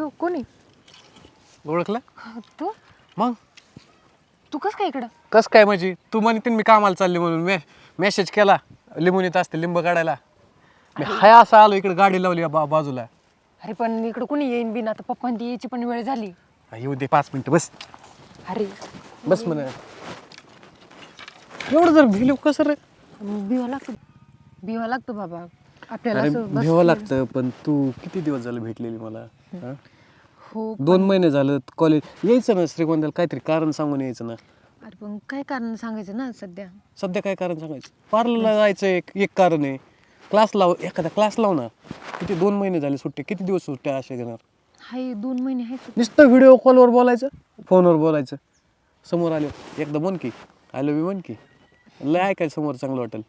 यो कोणी? ओळखलं? तू? मग? तू कस काय इकडं? कस काय म्हणजे? तू म्हणते मी कामाला चालली म्हणून. मे मेसेज केला लिंबून येत असते लिंब काढायला. मी हाय असं आलो इकडे गाडी लावली बा बाजूला. अरे पण इकडं कोणी येईन बिन आता पप्पा ती यायची पण वेळ झाली. हा, येऊ दे पाच मिनिटं बस. अरे. बस म्हणा. एवढं जर भिलो कसं रे? भिवा लागतो. भिवा लागतो बाबा. आपल्याला असं बस- लागतं पण तू किती दिवस झालं भेटलेली मला हा? हो दोन महिने झालं कॉलेज यायचं ना श्रीगोंद्याला काहीतरी कारण सांगून यायचं ना. अरे पण काय कारण सांगायचं ना सध्या? सध्या काय कारण सांगायचं? पार्लरला जायचं एक एक कारण आहे. क्लास लाव एखादा क्लास लाव ना. किती दोन महिने झाले सुट्टे किती दिवस सुट्ट्या असे घेणार? हाय दोन महिने आहेत नुसतं व्हिडिओ कॉलवर बोलायचं फोनवर बोलायचं. समोर आले एकदा म्हण की आय लव्ह यू म्हण की. लय ऐकायचं समोर चांगलं वाटेल.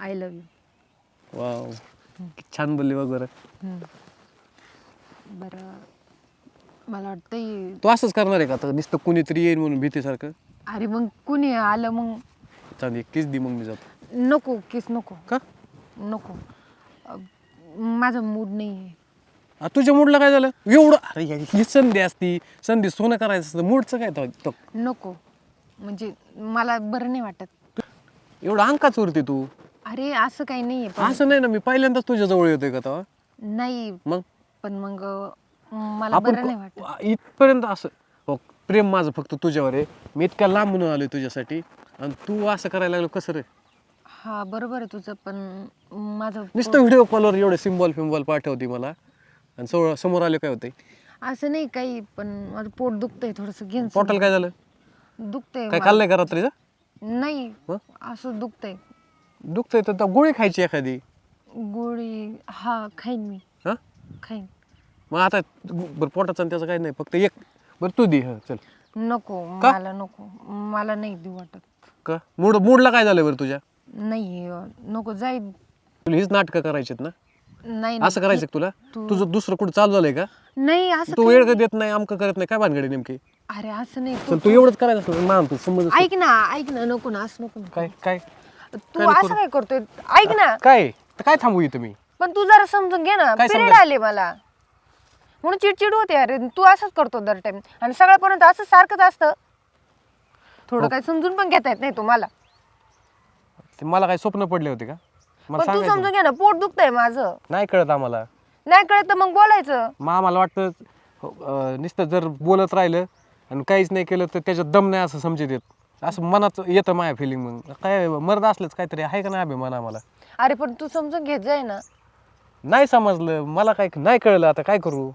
I love you wow. छान बोलली वगैरे बरं. मला वाटतंय तू असंच करणार आहे का? आता नुसतं कुणीतरी येईल म्हणून भीतीसारखं? अरे मग कुणी आलं मग? चांदी किस दी मग मी जातो. नको किस नको. का? नको. अ, माझा मूड नाही आहे. आ, तुझ्या मूडला काय झालं? एवढं अरे यार, ही संधी असती. संधी सोनं करायचं असतं. मूडचं काय तो- तो नको. म्हणजे मला बरं नाही वाटत. एवढं अंकाच उरते तू. अरे असं काही नाही असं नाही ना मी पहिल्यांदाच तुझ्या जवळ येतोय का तेव्हा? नाही. मग? पण मग मला बरं नाही वाटत. को- इथपर्यंत असं हो प्रेम माझं फक्त तुझ्यावर आहे. मी इतक्या लांबून आलोय तुझ्यासाठी. आणि तू असं करायला लागलो कसं रे? हा बरोबर आहे तुझं पण माझं नुसतं व्हिडिओ कॉलवर एवढे सिम्बॉल फिम्बॉल पाठवते मला. आणि समोर समोर आले काय होते असं नाही काही पण माझं पोट दुखतंय थोडंसं घेऊन पोटाला काय झालं? दुखतंय काय. खाल्लंय का रात्रीचं? नाही मग? असं दुखतंय. दुखतंय तर त्या गोळी खायची एखादी. गोळी हा खाईन मी. हा? खाईन. मग आता बरं पोटाचं आणि त्याचं काही नाही फक्त एक. बरं तू दे हा चल. नको का? मला नको. मला नाही देऊ वाटत. का? मूड मूडला काय झालं बरं तुझ्या? नाही अ, नको जाई तुला हीच नाटकं करायचीत ना? नाही असं करायचं का तुला? तू- तुझं दुसरं कुठं चालू झालंय का? नाही असं तू काही वेळ का देत नाही आमकं करत नाही? काय भानगडी नेमकी? नाही. अरे असं नाही. चल तू एवढंच करायचं तर मान तू समज ऐक ना ऐक ना नको ना असं नको ना. काय काय? तू काय नको असं काय करतोय? ऐक ना. काय? तर काय थांबू इथं मी पण तू जरा समजून घे ना. काय पिरियड समजायचं? आले मला. म्हणून चिडचिड होते अरे. तू असंच करतो दर टाइम आणि सगळ्यापर्यंत असं सारखंच असतं. थोडं हो. काय समजून पण घेता येत नाही तुम्हाला. ते मला काय स्वप्न पडले होते का? मला पण तू सांगायचं. समजून घे ना. पोट दुखतंय माझं. नाही कळत आम्हाला. नाही कळत तर मग बोलायचं. मग आम्हाला वाटतं अं, नुसतं जर बोलत राहिलं आणि काहीच नाही केलं तर त्याच्यात दम नाही असं समजत येत. असं मनात येतं माझ्या फिलिंग मग. काय मर्द असलंच काहीतरी आहे का नाही अभिमान आम्हाला? अरे पण तू समजून घेत जाय ना. नाही समजलं. मला काय नाही कळलं आता काय करू?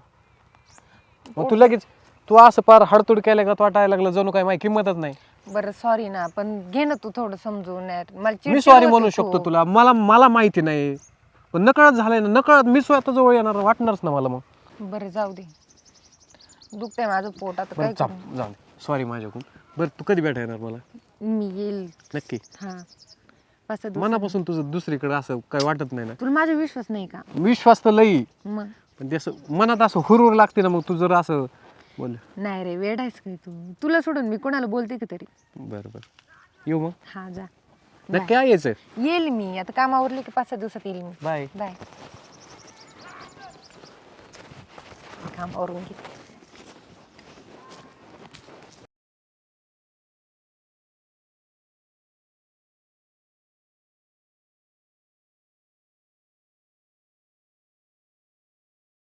मग तू लगेच तू असं पार हडतोड केलं का वाटायला लागलं जणू काय माझी किंमतच नाही. बरं सॉरी ना पण घे ना तू थोडं समजून यार. मला मी चिडचिड सॉरी होते म्हणू खूप. शकतो तुला. मला मला माहिती नाही. पण नकळत झालंय ना नकळत मी स्वतः जवळ येणार वाटणारच ना मला मग. बरं जाऊ दे. दुखतंय माझं पोट आता बरं काय चाप करू? जाऊ सॉरी माझ्याकडून. बरं तू कधी भेटा येणार मला? मी येईल. नक्की. हा. पाच सहा दिवस मनापासून तुझं दुसरीकडे असं काय वाटत नाही ना? तुला माझा विश्वास नाही का? विश्वास तर लई. मग? पण ते असं मनात असं हुरहुर लागते ना मग तू जर असं बोल. नाही रे वेड आहेस काय तू? तुला सोडून मी कोणाला बोलते का तरी? बरं बरं. येऊ मग. हा जा. नक्की आहे यायचं येईल मी. आता कामावरले की पाच सहा दिवसात येईल मी. बाय. बाय. कामावरून घे.